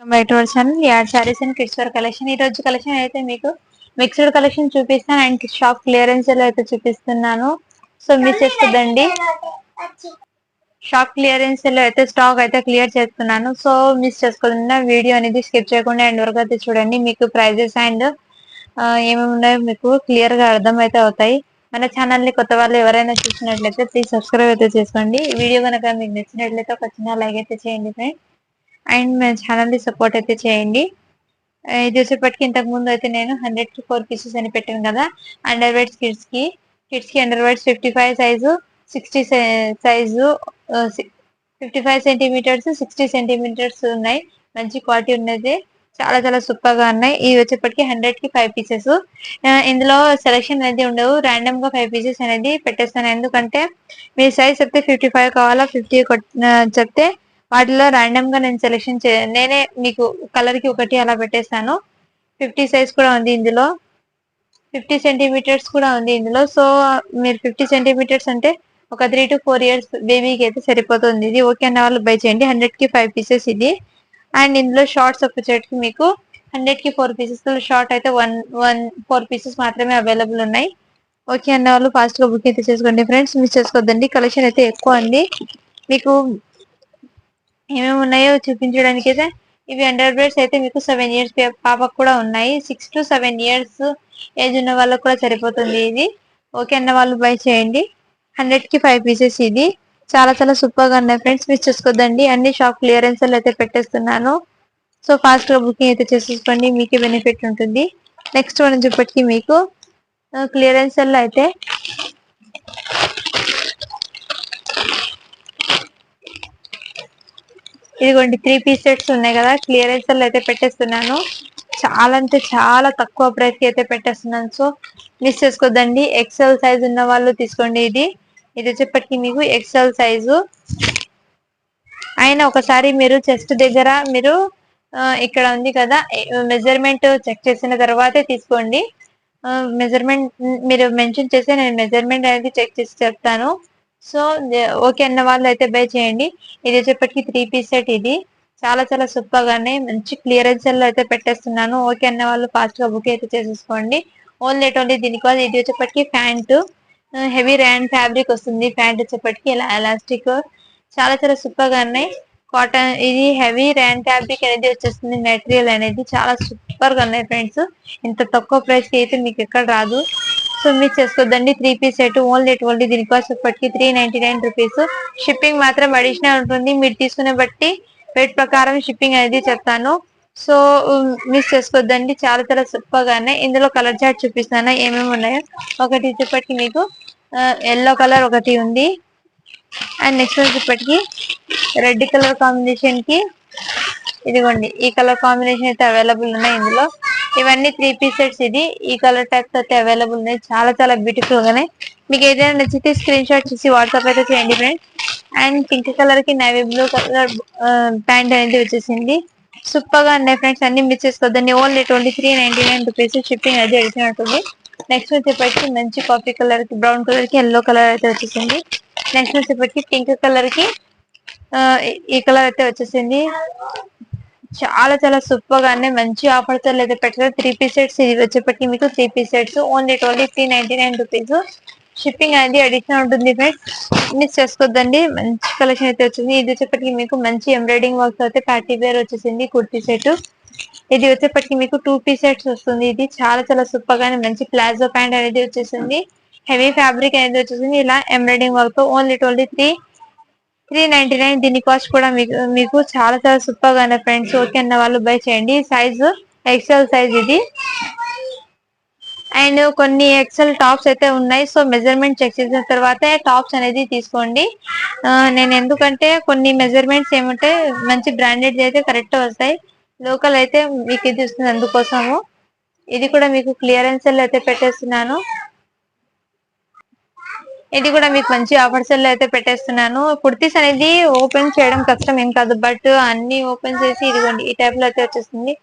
బయట version add saris and kids wear collection ఈ రోజు కలెక్షన్ అయితే మీకు మిక్స్డ్ కలెక్షన్ చూపిస్తాను అండ్ షాప్ క్లియరెన్స్లో అయితే చూపిస్తున్నాను. సో మిస్ చేసుకోదండి షాప్ క్లియరెన్స్లో అయితే స్టాక్ అయితే క్లియర్ చేస్తున్నాను. సో మిస్ చేసుకోకుండా వీడియో అనేది స్కిప్ చేయకుండా అండ్ వరకు అయితే చూడండి. మీకు ప్రైజెస్ అండ్ ఏమేమి ఉన్నాయో మీకు క్లియర్గా అర్థం అయితే అవుతాయి. మన ఛానల్ని కొత్త వాళ్ళు ఎవరైనా చూసినట్లయితే ప్లీజ్ సబ్స్క్రైబ్ అయితే చేసుకోండి. వీడియో కనుక మీకు నచ్చినట్లయితే ఒక చిన్న లైక్ అయితే చేయండి ఫ్రెండ్ అండ్ మన ఛానల్ని సపోర్ట్ అయితే చేయండి. ఇది వచ్చేప్పటికి ఇంతకు ముందు అయితే నేను హండ్రెడ్కి ఫోర్ పీసెస్ అని పెట్టాను కదా అండర్ వేర్స్ కిడ్స్కి. కిడ్స్కి underwears fifty five size sixty size fifty five centimetres sixty centimetres ఉన్నాయి. మంచి క్వాలిటీ ఉన్నది. చాలా చాలా సూపర్గా ఉన్నాయి. ఇవి వచ్చేప్పటికి హండ్రెడ్కి ఫైవ్ పీసెస్ ఇందులో సెలెక్షన్ అనేది ఉండవు. ర్యాండమ్గా ఫైవ్ పీసెస్ అనేది పెట్టేస్తాను. ఎందుకంటే మీ సైజ్ చెప్తే ఫిఫ్టీ ఫైవ్ కావాలా ఫిఫ్టీ చెప్తే వాటిలో ర్యాండమ్గా నేను సెలెక్షన్ చే నేనే మీకు కలర్కి ఒకటి అలా పెట్టేశాను. ఫిఫ్టీ సైజ్ కూడా ఉంది ఇందులో. ఫిఫ్టీ సెంటీమీటర్స్ కూడా ఉంది ఇందులో. సో మీరు ఫిఫ్టీ సెంటీమీటర్స్ అంటే ఒక త్రీ టు ఫోర్ ఇయర్స్ బేబీకి అయితే సరిపోతుంది. ఇది ఓకే అన్న వాళ్ళు బై చేయండి. హండ్రెడ్కి ఫైవ్ పీసెస్ ఇది. అండ్ ఇందులో షార్ట్స్ వచ్చేటికి మీకు హండ్రెడ్కి ఫోర్ పీసెస్ షార్ట్ అయితే వన్ వన్ ఫోర్ పీసెస్ మాత్రమే అవైలబుల్ ఉన్నాయి. ఓకే అన్న వాళ్ళు ఫాస్ట్గా బుక్ అయితే చేసుకోండి ఫ్రెండ్స్ మిస్ చేసుకోవద్దండి కలెక్షన్ అయితే ఎక్కువ ఉంది. మీకు ఏమేమి ఉన్నాయో చూపించడానికి అయితే ఇవి అండర్ బ్రేడ్స్ అయితే మీకు సెవెన్ ఇయర్స్ పాపకు కూడా ఉన్నాయి. Six to seven years age ఉన్న వాళ్ళకు కూడా సరిపోతుంది ఇది. ఓకే అన్న వాళ్ళు బై చేయండి. హండ్రెడ్కి ఫైవ్ పీసెస్ ఇది. చాలా చాలా సూపర్గా ఉన్నాయి ఫ్రెండ్స్ మిస్ చేసుకోదండి అన్ని షాప్ క్లియరెన్స్ అయితే పెట్టేస్తున్నాను. సో ఫాస్ట్గా బుకింగ్ అయితే చేసేసుకోండి. మీకే బెనిఫిట్ ఉంటుంది. నెక్స్ట్ వన్ చెప్పటికి మీకు క్లియరెన్స్ అయితే ఇదిగోండి త్రీ పీస్ సెట్స్ ఉన్నాయి కదా క్లియరెన్స్ అయితే పెట్టేస్తున్నాను. చాలా అంటే చాలా తక్కువ ప్రైస్కి అయితే పెట్టేస్తున్నాను. సో మిస్ చేసుకోద్దండి. ఎక్సెల్ సైజ్ ఉన్న వాళ్ళు తీసుకోండి ఇది. ఇది వచ్చేప్పటికి మీకు ఎక్సెల్ సైజు అయినా ఒకసారి మీరు చెస్ట్ దగ్గర మీరు ఇక్కడ ఉంది కదా మెజర్మెంట్ చెక్ చేసిన తర్వాతే తీసుకోండి. మెజర్మెంట్ మీరు మెన్షన్ చేస్తే నేను మెజర్మెంట్ అనేది చెక్ చేసి చెప్తాను. సో ఓకే అన్న వాళ్ళు అయితే బై చేయండి. ఇది వచ్చేప్పటికి త్రీ పీస్ సెట్ ఇది. చాలా చాలా సూపర్ గానే మంచి క్లియరెన్స్లో అయితే పెట్టేస్తున్నాను. ఓకే అన్న వాళ్ళు ఫాస్ట్గా బుక్ అయితే చేసేసుకోండి. ఓన్లీ ఎటువంటి ఓన్లీ దీనికోసం ఇది వచ్చేప్పటికి ప్యాంట్. హెవీ ర్యాండ్ ఫ్యాబ్రిక్ వస్తుంది. ప్యాంట్ వచ్చేప్పటికి ఇలా ఎలాస్టిక్ చాలా చాలా సూపర్గా ఉన్నాయి కాటన్ ఇది హెవీ ర్యాండ్ ఫ్యాబ్రిక్ అనేది వచ్చేస్తుంది. మెటీరియల్ అనేది చాలా సూపర్గా ఉన్నాయి ఫ్రెండ్స్ ఇంత తక్కువ ప్రైస్కి అయితే మీకు ఎక్కడ రాదు. సో మీరు చేసుకోవద్దండి three piece set only at only దీని కాస్ట్ ఇప్పటికి three ninety nine rupees shipping మాత్రం అడిషనల్ ఉంటుంది. మీరు తీసుకునే బట్టి వెయిట్ ప్రకారం షిప్పింగ్ అనేది చెప్తాను. సో మిస్ um, చేసుకోవద్దండి చాలా చాలా సూపర్గానే. ఇందులో కలర్ చార్ట్ చూపిస్తాను? ఏమేమి ఉన్నాయో? ఒకటి వచ్చేప్పటికి మీకు ఎల్లో కలర్ ఒకటి ఉంది. అండ్ నెక్స్ట్ వచ్చేప్పటికి రెడ్ కలర్ కాంబినేషన్కి ఇదిగోండి. ఈ కలర్ కాంబినేషన్ అయితే అవైలబుల్ ఉన్నాయి ఇందులో. ఇవన్నీ త్రీ పీస్ సెట్స్ ఇది. ఈ కలర్ టైప్స్ అయితే అవైలబుల్ ఉన్నాయి. చాలా చాలా బ్యూటిఫుల్ గానే. మీకు ఏదైనా నచ్చితే స్క్రీన్ షాట్ చేసి వాట్సాప్ అయితే చేయండి ఫ్రెండ్స్ అండ్ పింక్ కలర్కి నేవీ బ్లూ కలర్ ప్యాంట్ అనేది వచ్చేసింది. సూపర్గా ఉన్నాయి ఫ్రెండ్స్ అన్ని మిస్ చేసుకోవద్దండి. Only twenty three ninety nine rupees shipping అది అడిగినట్టుంది నెక్స్ట్ వచ్చేప్పటికి మంచి కాఫీ కలర్కి బ్రౌన్ కలర్కి ఎల్లో కలర్ అయితే వచ్చేసింది. నెక్స్ట్ వచ్చేప్పటికి పింక్ కలర్కి ఈ కలర్ అయితే వచ్చేసింది. చాలా చాలా సూపర్ గానే మంచి ఆఫర్తో లేదా పెట్టారు. త్రీ పీస్ సెట్స్ ఇది వచ్చేప్పటికి మీకు three piece sets only twenty three ninety nine rupees shipping అనేది అడిషనల్ ఉంటుంది ఫ్రెండ్స్ మిస్ చేసుకోవద్దండి మంచి కలెక్షన్ అయితే వచ్చింది. ఇది వచ్చేప్పటికి మీకు మంచి ఎంబ్రాయిడింగ్ వర్క్ అయితే పార్టీ వేర్ వచ్చేసింది. కుర్తీ సెట్ ఇది వచ్చేప్పటికి మీకు టూ పీస్ సెట్స్ వస్తుంది. ఇది చాలా చాలా సూపర్ గానే మంచి ప్లాజో ప్యాంట్ అనేది వచ్చేసింది. హెవీ ఫ్యాబ్రిక్ అనేది వచ్చేసింది. ఇలా ఎంబ్రాయిడింగ్ వర్క్తో only twenty three three ninety nine దీని కాస్ట్ కూడా మీకు మీకు చాలా చాలా సూపర్గా ఉన్నాయి ఫ్రెండ్స్ ఓకే అన్న వాళ్ళు బై చేయండి. సైజు ఎక్సెల్ సైజ్ ఇది. అండ్ కొన్ని ఎక్సెల్ టాప్స్ అయితే ఉన్నాయి. సో మెజర్మెంట్ చెక్ చేసిన తర్వాత టాప్స్ అనేది తీసుకోండి. నేను ఎందుకంటే కొన్ని మెజర్మెంట్స్ ఏమంటే మంచి బ్రాండెడ్ అయితే కరెక్ట్ వస్తాయి. లోకల్ అయితే మీకు ఇది వస్తుంది అందుకోసము. ఇది కూడా మీకు క్లియరెన్స్ అయితే పెట్టేస్తున్నాను. ఇది కూడా మీకు మంచి ఆఫర్స్ అయితే పెట్టేస్తున్నాను. కుర్తీస్ అనేది ఓపెన్ చేయడం కష్టం ఏం కాదు. బట్ అన్ని ఓపెన్ చేసి ఇదిగోండి ఈ టైప్లో అయితే వచ్చేస్తుంది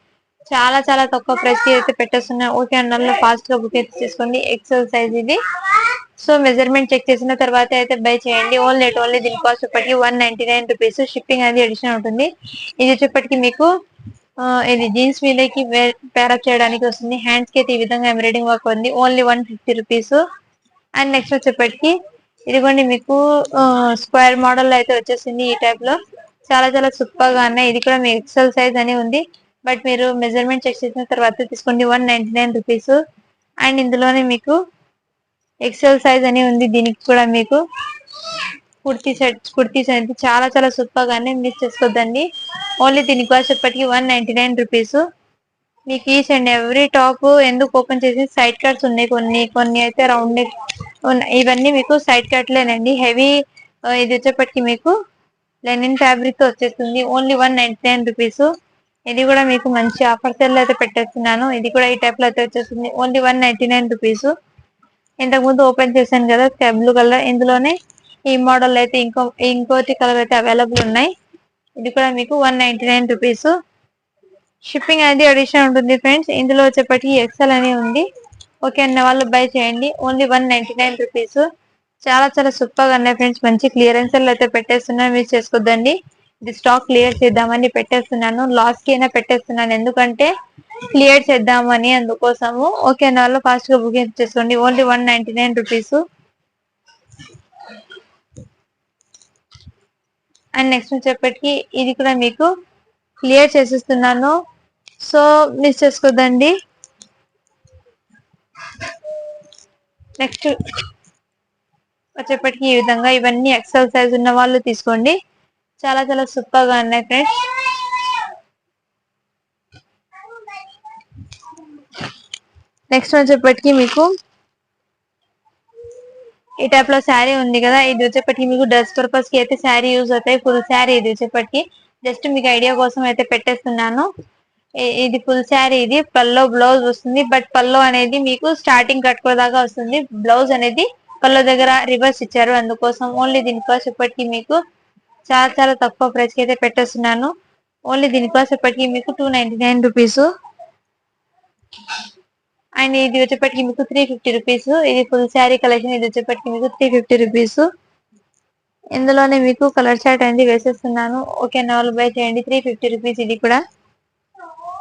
చాలా చాలా తక్కువ ప్రైస్కి అయితే పెట్టేస్తున్నాను. ఓకే అన్న ఫాస్ట్గా బుక్ అయితే చేసుకోండి ఎక్సెల్ సైజ్ ఇది. సో మెజర్మెంట్ చెక్ చేసిన తర్వాత అయితే బై చేయండి. ఓన్లీ ఎట్ ఓన్లీ దీని కాస్ట్ ఇప్పటికి one ninety nine rupees shipping అనేది అడిషనల్ ఉంటుంది. ఇది వచ్చేప్పటికి మీకు ఇది జీన్స్ మీదకి పేరప్ చేయడానికి వస్తుంది. హ్యాండ్స్కి అయితే ఈ విధంగా ఎంబ్రాయిడింగ్ వర్క్ ఉంది. Only one fifty rupees and next వచ్చేప్పటికి ఇదిగోండి మీకు స్క్వేర్ మోడల్ అయితే వచ్చేసింది ఈ టైప్లో. చాలా చాలా సూపర్గా ఉన్నాయి. ఇది కూడా మీ ఎక్సెల్ సైజ్ అని ఉంది. బట్ మీరు మెజర్మెంట్ చెక్ చేసిన తర్వాత తీసుకోండి. One ninety nine rupees and ఇందులోనే మీకు ఎక్సెల్ సైజ్ అని ఉంది. దీనికి కూడా మీకు కుర్తీ సెట్ కుర్తీస్ అనేది చాలా చాలా సూపర్ గానే మిస్ చేసుకోద్దండి ఓన్లీ దీనికి వచ్చేప్పటికి వన్ నైన్టీ నైన్ రూపీస్ మీకు ఈచ్ అండ్ ఎవ్రీ టాప్ ఎందుకు ఓపెన్ చేసి సైడ్ కట్స్ ఉన్నాయి కొన్ని కొన్ని అయితే రౌండ్ ఇవన్నీ మీకు సైడ్ కట్లేనండి హెవీ ఇది వచ్చేప్పటికి మీకు లెనిన్ ఫ్యాబ్రిక్తో వచ్చేస్తుంది. Only one ninety nine rupees ఇది కూడా మీకు మంచి ఆఫర్ సెల్ అయితే పెట్టేస్తున్నాను. ఇది కూడా ఈ టైప్లో అయితే వచ్చేస్తుంది. Only one ninety nine rupees ఇంతకుముందు ఓపెన్ చేశాను కదా స్కై బ్లూ కలర్ ఇందులోనే ఈ మోడల్ అయితే ఇంకో ఇంకోటి కలర్ అయితే అవైలబుల్ ఉన్నాయి. ఇది కూడా మీకు one ninety nine rupees shipping అనేది అడిషన్ ఉంటుంది ఫ్రెండ్స్ ఇందులో వచ్చేప్పటికి ఎక్సెల్ అని ఉంది. ఓకే అన్న వాళ్ళు బై చేయండి. Only one ninety nine rupees చాలా చాలా సూపర్గా ఉన్నాయి ఫ్రెండ్స్ మంచి క్లియరెన్స్ అయితే పెట్టేస్తున్నాను. మీరు చేసుకోద్దండి. ఇది స్టాక్ క్లియర్ చేద్దామని పెట్టేస్తున్నాను. లాస్ట్కి కి అయినా పెట్టేస్తున్నాను. ఎందుకంటే క్లియర్ చేద్దామని అందుకోసము. ఓకే అన్న వాళ్ళు ఫాస్ట్గా బుకింగ్ చేసుకోండి. Only one ninety nine rupees and next వచ్చేప్పటికి ఇది కూడా మీకు క్లియర్ చేసిస్తున్నాను. సో మిస్ చేసుకోదండి. నెక్స్ట్ వచ్చేప్పటికి ఈ విధంగా ఇవన్నీ ఎక్సెల్ సైజ్ ఉన్న వాళ్ళు తీసుకోండి. చాలా చాలా సూపర్గా ఉన్నాయి ఫ్రెండ్స్ నెక్స్ట్ వచ్చేప్పటికి మీకు ఈ టైప్లో శారీ ఉంది కదా ఇది వచ్చేప్పటికి మీకు డ్రెస్ పర్పస్కి అయితే శారీ యూజ్ అవుతాయి ఫుల్ శారీ ఇది వచ్చేప్పటికి. జస్ట్ మీకు ఐడియా కోసం అయితే పెట్టేస్తున్నాను. ఇది ఫుల్ శారీ ఇది పల్లో బ్లౌజ్ వస్తుంది. బట్ పల్లో అనేది మీకు స్టార్టింగ్ కట్టుకోదాకా వస్తుంది. బ్లౌజ్ అనేది పల్లో దగ్గర రివర్స్ ఇచ్చారు. అందుకోసం ఓన్లీ దీనికోసం ఇప్పటికీ మీకు చాలా చాలా తక్కువ ప్రైస్ అయితే పెట్టేస్తున్నాను. ఓన్లీ దీనికోసం ఇప్పటికి మీకు two ninety nine rupees and ఇది వచ్చేప్పటికి మీకు త్రీ ఫిఫ్టీ రూపీస్ ఇది ఫుల్ శారీ కలెక్షన్ ఇది వచ్చేప్పటికి మీకు త్రీ ఫిఫ్టీ రూపీస్ ఇందులోనే మీకు కలర్ చార్ట్ అనేది వేసేస్తున్నాను. ఓకే నాలుగు బై చేయండి. త్రీ ఫిఫ్టీ రూపీస్ ఇది కూడా.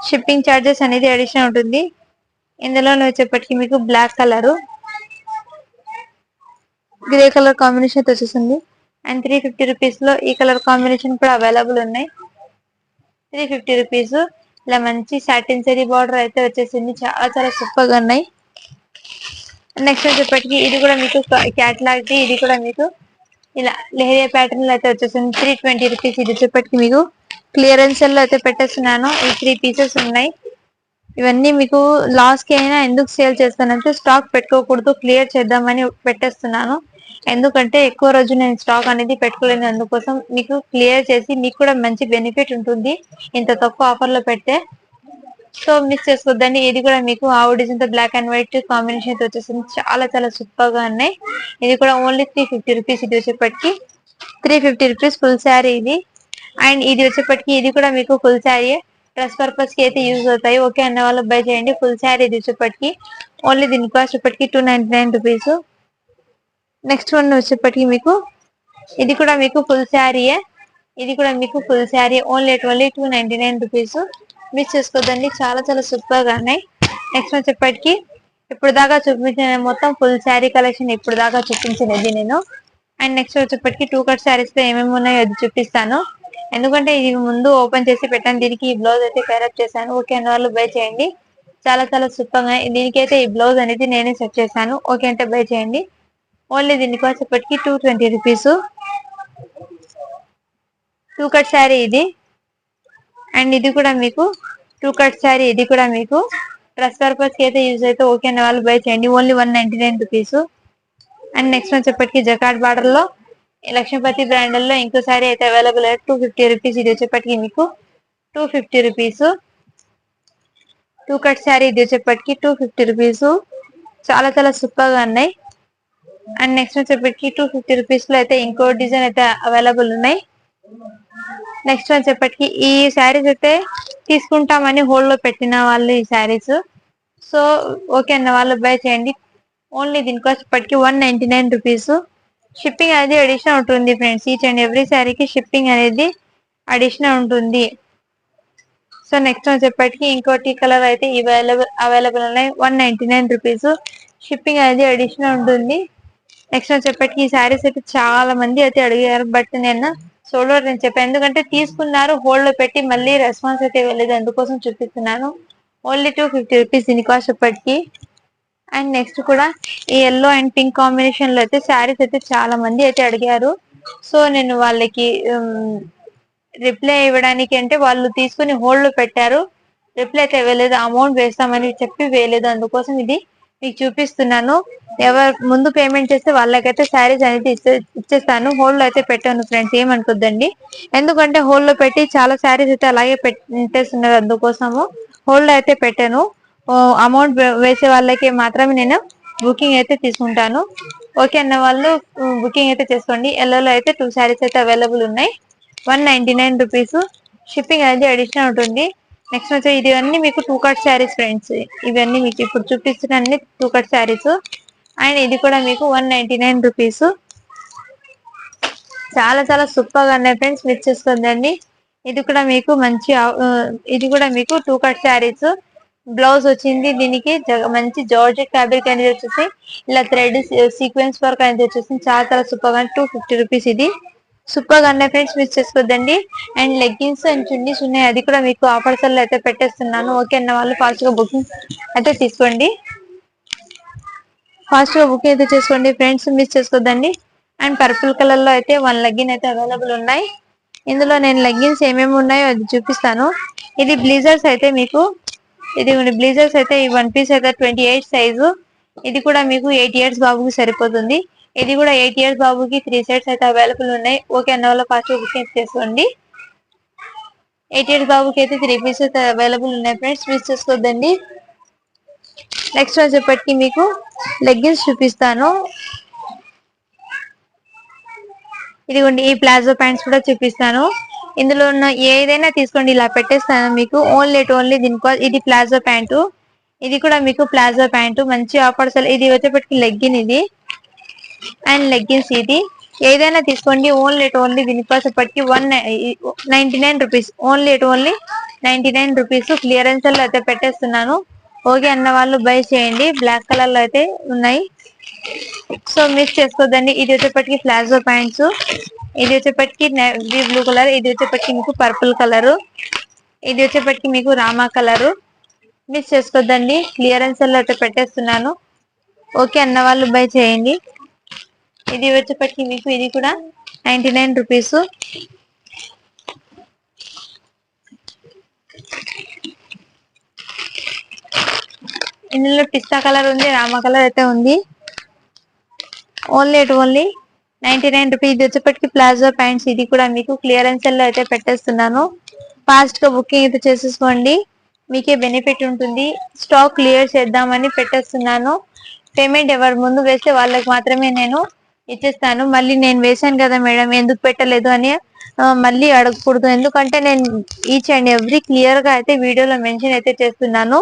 షిప్పింగ్ ఛార్జెస్ అనేది అడిషన్ ఉంటుంది. ఇందులో వచ్చేప్పటికి మీకు black colour grey colour combination వచ్చేసింది అండ్ త్రీ ఫిఫ్టీ రూపీస్లో ఈ కలర్ కాంబినేషన్ కూడా అవైలబుల్ ఉన్నాయి. త్రీ ఫిఫ్టీ రూపీస్ ఇలా మంచి సాటిన్ సరీ బార్డర్ అయితే వచ్చేసింది. చాలా చాలా సూపర్గా ఉన్నాయి. నెక్స్ట్ వచ్చేప్పటికి ఇది కూడా మీకు క్యాట్లాగ్ ఇది కూడా మీకు ఇలా లెహరియా ప్యాటర్న్లో అయితే వచ్చేసింది. త్రీ ట్వంటీ రూపీస్ ఇది వచ్చేప్పటికి మీకు. క్లియరెన్స్లో అయితే పెట్టేస్తున్నాను. ఈ త్రీ పీసెస్ ఉన్నాయి. ఇవన్నీ మీకు లాస్కి అయినా ఎందుకు సేల్ చేస్తానంటే స్టాక్ పెట్టుకోకూడదు క్లియర్ చేద్దామని పెట్టేస్తున్నాను. ఎందుకంటే ఎక్కువ రోజు నేను స్టాక్ అనేది పెట్టుకోలేను. అందుకోసం మీకు క్లియర్ చేసి మీకు కూడా మంచి బెనిఫిట్ ఉంటుంది. ఇంత తక్కువ ఆఫర్లో పెడితే. సో మిస్ చేసుకోవద్దండి. ఇది కూడా మీకు ఆవు డిజైన్తో బ్లాక్ అండ్ వైట్ కాంబినేషన్తో వచ్చేసింది. చాలా చాలా సూపర్గా ఉన్నాయి. ఇది కూడా ఓన్లీ త్రీ ఫిఫ్టీ రూపీస్ ఇది వచ్చేప్పటికి. Three fifty rupees full sari ఇది. అండ్ ఇది వచ్చేప్పటికి ఇది కూడా మీకు ఫుల్ శారీ డ్రెస్ పర్పస్కి అయితే యూజ్ అవుతాయి. ఓకే అన్న వాళ్ళు బై చేయండి. ఫుల్ శారీ ఇది వచ్చేప్పటికి ఓన్లీ దీని కాస్ట్ ఇప్పటికి two ninety nine rupees next one వచ్చేప్పటికి మీకు ఇది కూడా మీకు ఫుల్ శారీయే ఇది కూడా మీకు full sari only only two ninety nine rupees miss చేసుకోదండి. చాలా చాలా సూపర్గా ఉన్నాయి. నెక్స్ట్ వచ్చేప్పటికి ఇప్పుడు దాకా చూపించిన మొత్తం ఫుల్ శారీ కలెక్షన్ ఇప్పుడు దాకా చూపించినది నేను. అండ్ నెక్స్ట్ వచ్చేప్పటికి టూ కట్ శారీస్లో ఏమేమి ఉన్నాయో అది చూపిస్తాను. ఎందుకంటే ఇది ముందు ఓపెన్ చేసి పెట్టాను దీనికి ఈ బ్లౌజ్ అయితే పేరప్ చేశాను. ఓకే అన్న వాళ్ళు బై చేయండి. చాలా చాలా సూపర్గా దీనికైతే ఈ బ్లౌజ్ అనేది నేనే సెట్ చేశాను. ఓకే అంటే బై చేయండి. ఓన్లీ దీనికి వచ్చేప్పటికి two twenty rupees two cut sari ఇది. అండ్ ఇది కూడా మీకు టూ కట్ శారీ ఇది కూడా మీకు. డ్రెస్ పర్పస్కి అయితే యూజ్ అయితే ఓకే అన్న వాళ్ళు బై చేయండి. Only one ninety nine rupees and next వచ్చేప్పటికి జకాట్ బార్డర్లో లక్ష్మీపతి బ్రాండ్లో ఇంకో సారీ అయితే అవైలబుల్ టూ ఫిఫ్టీ రూపీస్ ఇది వచ్చేప్పటికి మీకు. Two fifty rupees two cut sari ఇది వచ్చేప్పటికి టూ ఫిఫ్టీ రూపీస్ చాలా చాలా సూపర్గా ఉన్నాయి. అండ్ నెక్స్ట్ వచ్చేప్పటికి టూ ఫిఫ్టీ రూపీస్లో అయితే ఇంకో డిజైన్ అయితే అవైలబుల్ ఉన్నాయి. నెక్స్ట్ వచ్చేప్పటికి ఈ శారీస్ అయితే తీసుకుంటామని హోల్డ్లో పెట్టిన వాళ్ళు ఈ శారీస్ సో ఓకే అన్న వాళ్ళు బై చేయండి. ఓన్లీ దీనికి వచ్చేప్పటికి one ninety nine rupees shipping అనేది అడిషనల్ ఉంటుంది ఫ్రెండ్స్ ఈచ్ అండ్ ఎవ్రీ శారీకి షిప్పింగ్ అనేది అడిషనల్ ఉంటుంది. సో నెక్స్ట్ వచ్చేప్పటికి ఇంకోటి కలర్ అయితే అవైలబుల్ అవైలబుల్ ఉన్నాయి. One ninety nine rupees shipping అనేది అడిషనల్ ఉంటుంది. నెక్స్ట్ వచ్చేప్పటికి ఈ శారీస్ అయితే చాలా మంది అయితే అడిగారు. బట్ నేను సోలో నేను చెప్పాను. ఎందుకంటే తీసుకున్నారు హోల్డ్లో పెట్టి మళ్ళీ రెస్పాన్స్ అయితే ఇవ్వలేదు. అందుకోసం చూపిస్తున్నాను. ఓన్లీ టూ ఫిఫ్టీ రూపీస్ దీని కాస్ట్ ఇప్పటికీ అండ్ నెక్స్ట్ కూడా ఈ ఎల్లో అండ్ పింక్ కాంబినేషన్లో అయితే శారీస్ అయితే చాలా మంది అయితే అడిగారు. సో నేను వాళ్ళకి um, రిప్లై ఇవ్వడానికి అంటే వాళ్ళు తీసుకుని హోల్డ్లో పెట్టారు. రిప్లై అయితే ఇవ్వలేదు అమౌంట్ వేస్తామని చెప్పి వేయలేదు. అందుకోసం ఇది మీకు చూపిస్తున్నాను. ఎవరు ముందు పేమెంట్ చేస్తే వాళ్ళకైతే శారీస్ అనేది ఇచ్చే- ఇచ్చేస్తాను. హోల్డ్లో అయితే పెట్టాను ఫ్రెండ్స్. ఏమనుకోద్దండి? ఎందుకంటే హోల్డ్లో పెట్టి చాలా శారీస్ అయితే అలాగే పెట్టేస్తున్నారు అందుకోసము. హోల్డ్ అయితే పెట్టాను. అమౌంట్ వేసే వాళ్ళకి మాత్రమే నేను బుకింగ్ అయితే తీసుకుంటాను. ఓకే అన్న వాళ్ళు బుకింగ్ అయితే చేసుకోండి. ఎల్లోలో అయితే టూ శారీస్ అయితే అవైలబుల్ ఉన్నాయి. One ninety nine rupees. Shipping అనేది అడిషనల్ ఉంటుంది. నెక్స్ట్ వచ్చి ఇవన్నీ మీకు టూ కట్ శారీస్ ఫ్రెండ్స్. ఇవన్నీ మీకు ఇప్పుడు చూపిస్తున్న అన్ని టూ కట్ శారీస్. అండ్ ఇది కూడా మీకు వన్ నైన్టీ నైన్ రూపీస్. చాలా చాలా సూపర్గా ఉన్నాయి ఫ్రెండ్స్. మిస్ చేసుకోండి ఇది కూడా మీకు మంచి ఇది కూడా మీకు టూ కట్ శారీస్. బ్లౌజ్ వచ్చింది దీనికి జ- మంచి జార్జెట్ ఫ్యాబ్రిక్ అనేది వచ్చేసి ఇలా థ్రెడ్ సీక్వెన్స్ వర్క్ అనేది వచ్చేసి చాలా చాలా సూపర్గా టూ ఫిఫ్టీ రూపీస్ ఇది. సూపర్గా ఉన్నాయి ఫ్రెండ్స్ మిస్ చేసుకోవద్దండి అండ్ లెగ్గిన్స్ అండ్ చున్నీస్ ఉన్నాయి. అది కూడా మీకు ఆఫర్స్లో అయితే పెట్టేస్తున్నాను. ఓకే అన్న వాళ్ళు ఫాస్ట్గా బుకింగ్ అయితే తీసుకోండి. ఫాస్ట్గా బుక్ అయితే చేసుకోండి ఫ్రెండ్స్ మిస్ చేసుకోవద్దండి అండ్ పర్పుల్ కలర్లో అయితే వన్ లెగ్గిన్ అయితే అవైలబుల్ ఉన్నాయి. ఇందులో నేను లెగ్గిన్స్ ఏమేమి ఉన్నాయో అది చూపిస్తాను. ఇది బ్లీజర్స్ అయితే మీకు ఇది బ్లీజర్స్ అయితే ఈ వన్ పీస్ అయితే ట్వంటీ ఎయిట్ సైజు. ఇది కూడా మీకు ఎయిట్ ఇయర్స్ బాబుకి సరిపోతుంది. ఇది కూడా ఎయిట్ ఇయర్స్ బాబుకి త్రీ సెట్స్ అయితే అవైలబుల్ ఉన్నాయి. ఓకే అన్న వాళ్ళ ఫాస్ట్ బుకింగ్ చేసుకోండి. ఎయిట్ ఇయర్స్ బాబుకి అయితే త్రీ పీస్ అయితే అవైలబుల్ ఉన్నాయి ఫ్రెండ్స్ మిస్ చేసుకోద్దండి. నెక్స్ట్ వచ్చేప్పటికి మీకు లెగ్గిన్స్ చూపిస్తాను. ఇదిగోండి ఈ ప్లాజో ప్యాంట్స్ కూడా చూపిస్తాను. ఇందులో ఉన్న ఏదైనా తీసుకోండి ఇలా పెట్టేస్తాను మీకు. ఓన్లీ ఓన్లీ దీనికో ఇది ప్లాజో ప్యాంటు. ఇది కూడా మీకు ప్లాజో ప్యాంటు. మంచి ఆఫర్స్ ఇది వచ్చేప్పటికి లెగ్గిన్ ఇది. అండ్ లెగ్గిన్స్ ఇది. ఏదైనా తీసుకోండి ఓన్లీ ఓన్లీ దీనికోసం ఇప్పటికి one ninety nine rupees. Only only ninety nine rupees క్లియరెన్స్లో అయితే పెట్టేస్తున్నాను. ఓకే అన్న వాళ్ళు బై చేయండి. బ్లాక్ కలర్లో అయితే ఉన్నాయి. సో మిస్ చేసుకోదండి. ఇది వచ్చేప్పటికి ప్లాజో ప్యాంట్స్. ఇది వచ్చేప్పటికి నేవీ బ్లూ కలర్ ఇది వచ్చేప్పటికి మీకు పర్పుల్ కలర్ ఇది వచ్చేప్పటికి మీకు రామా కలర్ మిస్ చేసుకోద్దండి. క్లియరెన్స్లో అయితే పెట్టేస్తున్నాను. ఓకే అన్న వాళ్ళు బై చేయండి. ఇది వచ్చేప్పటికి మీకు ఇది కూడా నైన్టీ నైన్ రూపీస్ ఇందులో పిస్తా కలర్ ఉంది రామా కలర్ అయితే ఉంది. ఓన్లీ ఎటు ఓన్లీ నైన్టీ నైన్ రూపీస్ ఇది వచ్చేప్పటికి ప్లాజో ప్యాంట్స్. ఇది కూడా మీకు క్లియరెన్స్లో అయితే పెట్టేస్తున్నాను. ఫాస్ట్గా బుకింగ్ అయితే చేసేసుకోండి. మీకే బెనిఫిట్ ఉంటుంది. స్టాక్ క్లియర్ చేద్దామని పెట్టేస్తున్నాను. పేమెంట్ ఎవరు ముందు వేస్తే వాళ్ళకి మాత్రమే నేను ఇచ్చేస్తాను. మళ్ళీ నేను వేశాను కదా మేడం ఎందుకు పెట్టలేదు అని మళ్ళీ అడగకూడదు. ఎందుకంటే నేను ఈచ్ అండ్ ఎవ్రీ క్లియర్గా అయితే వీడియోలో మెన్షన్ అయితే చేస్తున్నాను.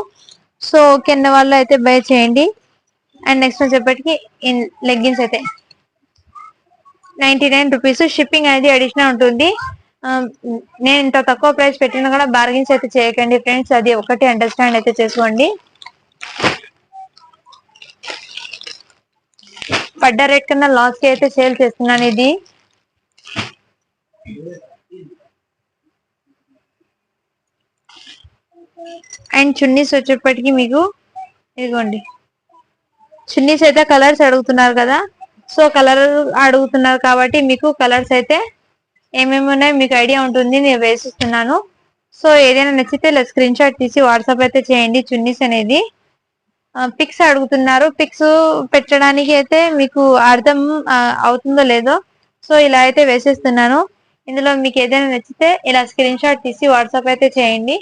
సో ఓకే అన్న వాళ్ళు అయితే బై చేయండి. అండ్ నెక్స్ట్ వచ్చేప్పటికి లెగ్గిన్స్ అయితే. నైన్టీ నైన్ రూపీస్ షిప్పింగ్ అనేది అడిషనల్ ఉంటుంది. నేను ఇంత తక్కువ ప్రైస్ పెట్టినా కూడా బార్గెన్స్ అయితే చేయకండి ఫ్రెండ్స్. అది ఒకటి అండర్స్టాండ్ అయితే చేసుకోండి. పడ్డ రేట్ కన్నా లాస్కి అయితే సేల్ చేస్తున్నాను ఇది. అండ్ చున్నీస్ వచ్చేప్పటికి మీకు ఇదిగోండి. చున్నీస్ అయితే కలర్స్ అడుగుతున్నారు కదా. సో కలర్ అడుగుతున్నారు కాబట్టి మీకు కలర్స్ అయితే ఏమేమి ఉన్నాయో మీకు ఐడియా ఉంటుంది నేను వేసిస్తున్నాను. సో ఏదైనా నచ్చితే ఇలా స్క్రీన్ షాట్ తీసి వాట్సాప్ అయితే చేయండి చున్నీస్ అనేది. పిక్స్ అడుగుతున్నారు. పిక్స్ పెట్టడానికి అయితే మీకు అర్థం అవుతుందో లేదో సో ఇలా అయితే వేసేస్తున్నాను. ఇందులో మీకు ఏదైనా నచ్చితే ఇలా స్క్రీన్ షాట్ తీసి వాట్సాప్ అయితే చేయండి.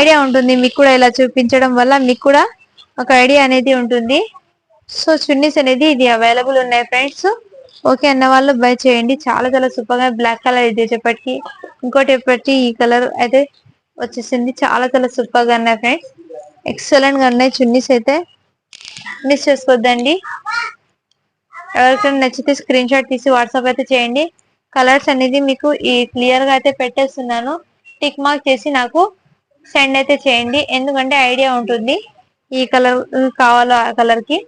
ఐడియా ఉంటుంది మీకు కూడా ఇలా చూపించడం వల్ల మీకు కూడా ఒక ఐడియా అనేది ఉంటుంది. సో చున్నీస్ అనేది ఇది అవైలబుల్ ఉన్నాయి ఫ్రెండ్స్. ఓకే అన్న వాళ్ళు బై చేయండి. చాలా చాలా సూపర్గా బ్లాక్ కలర్ ఇది వచ్చేప్పటికి ఇంకోటి ఎప్పటి ఈ కలర్ అయితే వచ్చేసింది. చాలా చాలా సూపర్గా ఉన్నాయి ఫ్రెండ్స్. ఎక్సలెంట్గా ఉన్నాయి చున్నీస్ అయితే. మిస్ చేసుకోవద్దండి. ఎవరికైనా నచ్చితే స్క్రీన్ షాట్ తీసి వాట్సాప్ అయితే చేయండి. కలర్స్ అనేది మీకు ఈ క్లియర్గా అయితే పెట్టేస్తున్నాను. టిక్ మార్క్ చేసి నాకు సెండ్ అయితే చేయండి. ఎందుకంటే ఐడియా ఉంటుంది. ఈ కలర్ కావాలో ఆ కలర్కి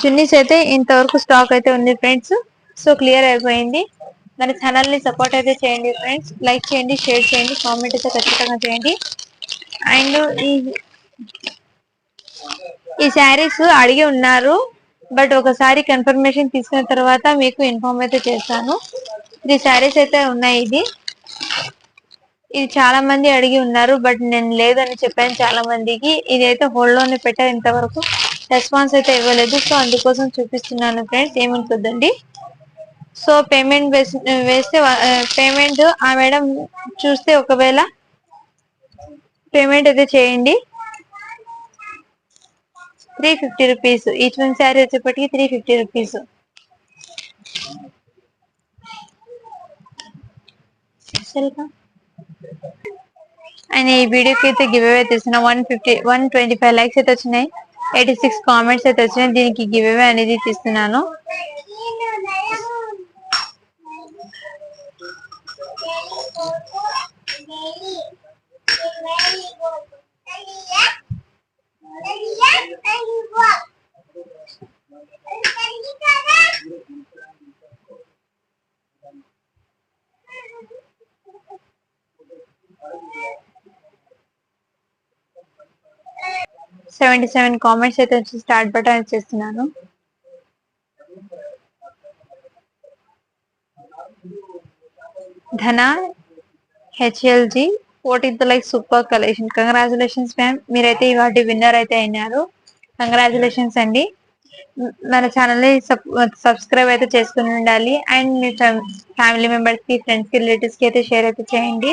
చున్నీస్ అయితే ఇంతవరకు స్టాక్ అయితే ఉంది ఫ్రెండ్స్ సో క్లియర్ అయిపోయింది. మన ఛానల్ని సపోర్ట్ అయితే చేయండి ఫ్రెండ్స్ లైక్ చేయండి షేర్ చేయండి కామెంట్ అయితే ఖచ్చితంగా చేయండి. అండ్ ఈ ఈ శారీస్ అడిగి ఉన్నారు. బట్ ఒకసారి కన్ఫర్మేషన్ తీసుకున్న తర్వాత మీకు ఇన్ఫార్మ్ అయితే చేస్తాను. త్రీ శారీస్ అయితే ఉన్నాయి ఇది. ఇది చాలా మంది అడిగి ఉన్నారు. బట్ నేను లేదని చెప్పాను చాలా మందికి ఇది అయితే హోల్డ్లోనే పెట్టారు ఇంతవరకు. రెస్పాన్స్ అయితే ఇవ్వలేదు. సో అందుకోసం చూపిస్తున్నాను ఫ్రెండ్స్ ఏమనుకోద్దండి సో పేమెంట్ వేస్తే పేమెంట్ ఆ మేడం చూస్తే ఒకవేళ పేమెంట్ అయితే చేయండి. Three fifty rupees each one sari వచ్చేప్పటికి త్రీ ఫిఫ్టీ రూపీస్. అండ్ ఈ వీడియోకి అయితే గివ్ అవే తీసిన one fifty one twenty five lakhs అయితే వచ్చినాయి. ఎయిటీ సిక్స్ కామెంట్స్ అయితే వచ్చినాయి. దీనికి గివ్ అవే అనేది తీస్తున్నాను. సెవెంటీ సెవెన్ కామెంట్స్ అయితే వచ్చి స్టార్ట్ బటన్ చేస్తున్నాను ధన HLG fourteenth like super collection. Congratulations ma'am మీరైతే వాటి విన్నర్ అయితే అయినారు. కంగ్రాచులేషన్స్ అండి. మన ఛానల్ని సబ్స్క్రైబ్ అయితే చేసుకుని ఉండాలి. అండ్ మీ ఫ్యామిలీ మెంబర్స్కి ఫ్రెండ్స్కి రిలేటివ్స్కి అయితే షేర్ అయితే చేయండి.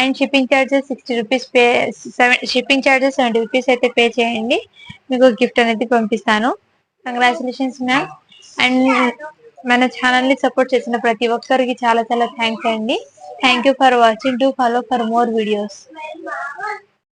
And shipping charges sixty rupees pay seven shipping charges seventy rupees అయితే పే చేయండి. మీకు గిఫ్ట్ అనేది పంపిస్తాను. కంగ్రాచులేషన్స్ మ్యామ్ అండ్ మన ఛానల్ని సపోర్ట్ చేసిన ప్రతి ఒక్కరికి చాలా చాలా థ్యాంక్స్ అండి. Thank you for watching. To follow for more videos